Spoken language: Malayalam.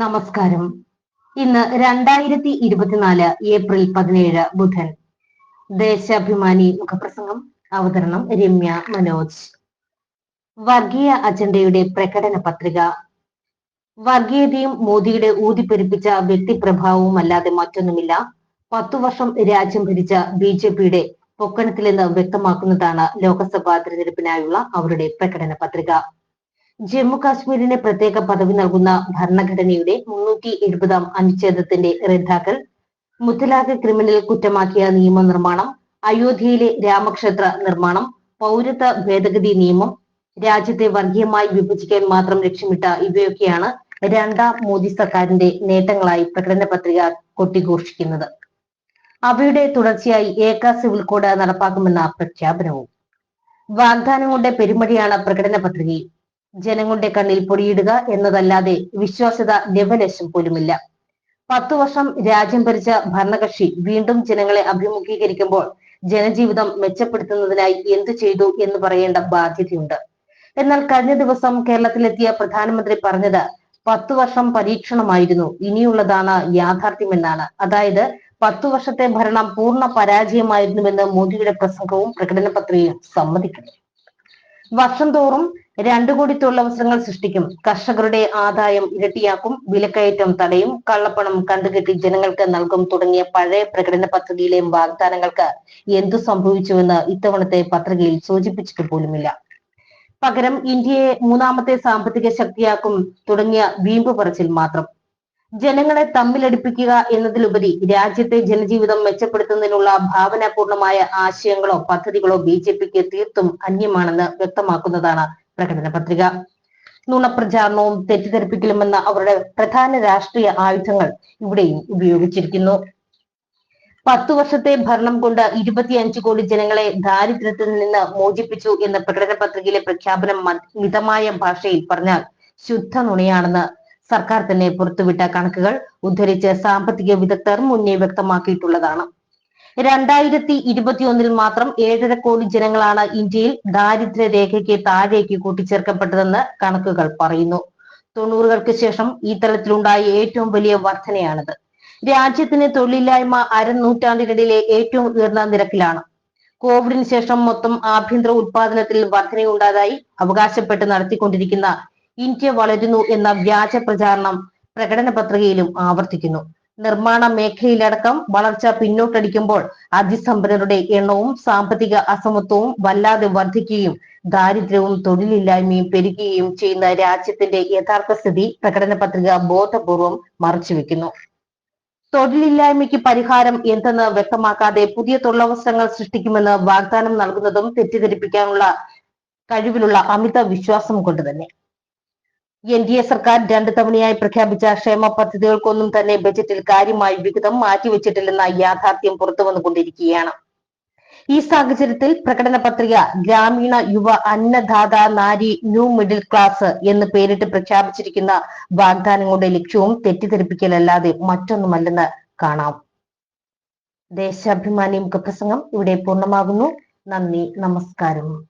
നമസ്കാരം. ഇന്ന് രണ്ടായിരത്തി ഇരുപത്തിനാല് ഏപ്രിൽ പതിനേഴ് ബുധൻ. ദേശാഭിമാനി മുഖപ്രസംഗം അവതരണം രമ്യ മനോജ്. വർഗീയ അജണ്ടയുടെ പ്രകടന പത്രിക. വർഗീയതയും മോദിയുടെ ഊതിപ്പെരുപ്പിച്ച വ്യക്തിപ്രഭാവവും അല്ലാതെ മറ്റൊന്നുമില്ല. പത്തു വർഷം രാജ്യം ഭരിച്ച ബി ജെ പിയുടെ പൊക്കണത്തിലെന്ന് വ്യക്തമാക്കുന്നതാണ് ലോക്സഭാ തെരഞ്ഞെടുപ്പിനായുള്ള അവരുടെ പ്രകടന പത്രിക. ജമ്മു കാശ്മീരിന് പ്രത്യേക പദവി നൽകുന്ന ഭരണഘടനയുടെ മുന്നൂറ്റി എഴുപതാം അനുച്ഛേദത്തിന്റെ റദ്ദാക്കൽ മുത്തലാഖ് ക്രിമിനൽ കുറ്റമാക്കിയ നിയമനിർമ്മാണം അയോധ്യയിലെ രാമക്ഷേത്ര നിർമ്മാണം പൗരത്വ ഭേദഗതി നിയമം രാജ്യത്തെ വർഗീയമായി വിഭജിക്കാൻ മാത്രം ലക്ഷ്യമിട്ട ഇവയൊക്കെയാണ് രണ്ടാം മോദി സർക്കാരിന്റെ നേട്ടങ്ങളായി പ്രകടന പത്രിക കൊട്ടിഘോഷിക്കുന്നത്. അവയുടെ തുടർച്ചയായി ഏക സിവിൽ കോഡ് നടപ്പാക്കുമെന്ന പ്രഖ്യാപനവും. വാഗ്ദാനങ്ങളുടെ പെരുമഴിയാണ് പ്രകടന പത്രികയിൽ ജനങ്ങളുടെ കണ്ണിൽ പൊടിയിടുക എന്നതല്ലാതെ വിശ്വാസ്യത ലവലശം പോലുമില്ല. പത്തു വർഷം രാജ്യം ഭരിച്ച ഭരണകക്ഷി വീണ്ടും ജനങ്ങളെ അഭിമുഖീകരിക്കുമ്പോൾ ജനജീവിതം മെച്ചപ്പെടുത്തുന്നതിനായി എന്തു ചെയ്തു എന്ന് പറയേണ്ട ബാധ്യതയുണ്ട്. എന്നാൽ കഴിഞ്ഞ ദിവസം കേരളത്തിലെത്തിയ പ്രധാനമന്ത്രി പറഞ്ഞത് പത്തു വർഷം പരീക്ഷണമായിരുന്നു ഇനിയുള്ളതാണ് യാഥാർത്ഥ്യമെന്നാണ്. അതായത് പത്തു വർഷത്തെ ഭരണം പൂർണ പരാജയമായിരുന്നുവെന്ന് മോദിയുടെ പ്രസംഗവും പ്രകടന പത്രികയും സമ്മതിക്കുന്നു. വർഷം തോറും രണ്ടു കോടി തൊഴിലവസരങ്ങൾ സൃഷ്ടിക്കും. കർഷകരുടെ ആദായം ഇരട്ടിയാക്കും വിലക്കയറ്റം തടയും കള്ളപ്പണം കണ്ടുകെട്ടി ജനങ്ങൾക്ക് നൽകും തുടങ്ങിയ പഴയ പ്രകടന പത്രികയിലെ വാഗ്ദാനങ്ങൾക്ക് എന്തു സംഭവിച്ചുവെന്ന് ഇത്തവണത്തെ പത്രികയിൽ സൂചിപ്പിച്ചിട്ട് പോലുമില്ല. പകരം ഇന്ത്യയെ മൂന്നാമത്തെ സാമ്പത്തിക ശക്തിയാക്കും തുടങ്ങിയ വീമ്പ് പറച്ചിൽ മാത്രം. ജനങ്ങളെ തമ്മിലടിപ്പിക്കുക എന്നതിലുപരി രാജ്യത്തെ ജനജീവിതം മെച്ചപ്പെടുത്തുന്നതിനുള്ള ഭാവനാപൂർണമായ ആശയങ്ങളോ പദ്ധതികളോ ബി ജെ പിക്ക് തീർത്തും അന്യമാണെന്ന് വ്യക്തമാക്കുന്നതാണ് പ്രകടന പത്രിക. നുണപ്രചാരണവും തെറ്റിദ്ധരിപ്പിക്കലുമെന്ന അവരുടെ പ്രധാന രാഷ്ട്രീയ ആയുധങ്ങൾ ഇവിടെയും ഉപയോഗിച്ചിരിക്കുന്നു. പത്തു വർഷത്തെ ഭരണം കൊണ്ട് ഇരുപത്തിയഞ്ച് കോടി ജനങ്ങളെ ദാരിദ്ര്യത്തിൽ നിന്ന് മോചിപ്പിച്ചു എന്ന പ്രകടന പത്രികയിലെ പ്രഖ്യാപനം മിതമായ ഭാഷയിൽ പറഞ്ഞാൽ ശുദ്ധ നുണയാണെന്ന് സർക്കാർ തന്നെ പുറത്തുവിട്ട കണക്കുകൾ ഉദ്ധരിച്ച് സാമ്പത്തിക വിദഗ്ധർ മുന്നേ വ്യക്തമാക്കിയിട്ടുള്ളതാണ്. രണ്ടായിരത്തി ഇരുപത്തിയൊന്നിൽ മാത്രം ഏഴര കോടി ജനങ്ങളാണ് ഇന്ത്യയിൽ ദാരിദ്ര്യ രേഖയ്ക്ക് താഴേക്ക് കൂട്ടിച്ചേർക്കപ്പെട്ടതെന്ന് കണക്കുകൾ പറയുന്നു. തൊണ്ണൂറുകൾക്ക് ശേഷം ഈ തലത്തിലുണ്ടായ ഏറ്റവും വലിയ വർധനയാണിത്. രാജ്യത്തിന് തൊഴിലില്ലായ്മ അരനൂറ്റാണ്ടിനിടയിലെ ഏറ്റവും ഉയർന്ന നിരക്കിലാണ്. കോവിഡിന് ശേഷം മൊത്തം ആഭ്യന്തര ഉത്പാദനത്തിൽ വർധനയുണ്ടായതായി അവകാശപ്പെട്ട് നടത്തിക്കൊണ്ടിരിക്കുന്ന ഇന്ത്യ വളരുന്നു എന്ന വ്യാജ പ്രചാരണം പ്രകടന പത്രികയിലും ആവർത്തിക്കുന്നു. നിർമ്മാണ മേഖലയിലടക്കം വളർച്ച പിന്നോട്ടടിക്കുമ്പോൾ അതിസമ്പന്നരുടെ എണ്ണവും സാമ്പത്തിക അസമത്വവും വല്ലാതെ വർദ്ധിക്കുകയും ദാരിദ്ര്യവും തൊഴിലില്ലായ്മയും പെരുകുകയും ചെയ്യുന്ന രാജ്യത്തിന്റെ യഥാർത്ഥ സ്ഥിതി പ്രകടന പത്രിക ബോധപൂർവം മറച്ചുവെക്കുന്നു. തൊഴിലില്ലായ്മയ്ക്ക് പരിഹാരം എന്തെന്ന് വ്യക്തമാക്കാതെ പുതിയ തൊഴിലവസരങ്ങൾ സൃഷ്ടിക്കുമെന്ന് വാഗ്ദാനം നൽകുന്നതും തെറ്റിദ്ധരിപ്പിക്കാനുള്ള കഴിവിലുള്ള അമിത വിശ്വാസം കൊണ്ട് തന്നെ. എൻ ഡി എ സർക്കാർ രണ്ടു തവണയായി പ്രഖ്യാപിച്ച ക്ഷേമ പദ്ധതികൾക്കൊന്നും തന്നെ ബജറ്റിൽ കാര്യമായി വിഹിതം മാറ്റിവെച്ചിട്ടില്ലെന്ന യാഥാർത്ഥ്യം പുറത്തു വന്നുകൊണ്ടിരിക്കുകയാണ് ഈ സാഹചര്യത്തിൽ പ്രകടന പത്രിക ഗ്രാമീണ യുവ അന്നദാത നാരി ന്യൂ മിഡിൽ ക്ലാസ് എന്ന് പേരിട്ട് പ്രഖ്യാപിച്ചിരിക്കുന്ന വാഗ്ദാനങ്ങളുടെ ലക്ഷ്യവും തെറ്റിദ്ധരിപ്പിക്കലല്ലാതെ മറ്റൊന്നുമല്ലെന്ന് കാണാം. ദേശാഭിമാനി മുഖപ്രസംഗം ഇവിടെ പൂർണമാകുന്നു. നന്ദി നമസ്കാരം.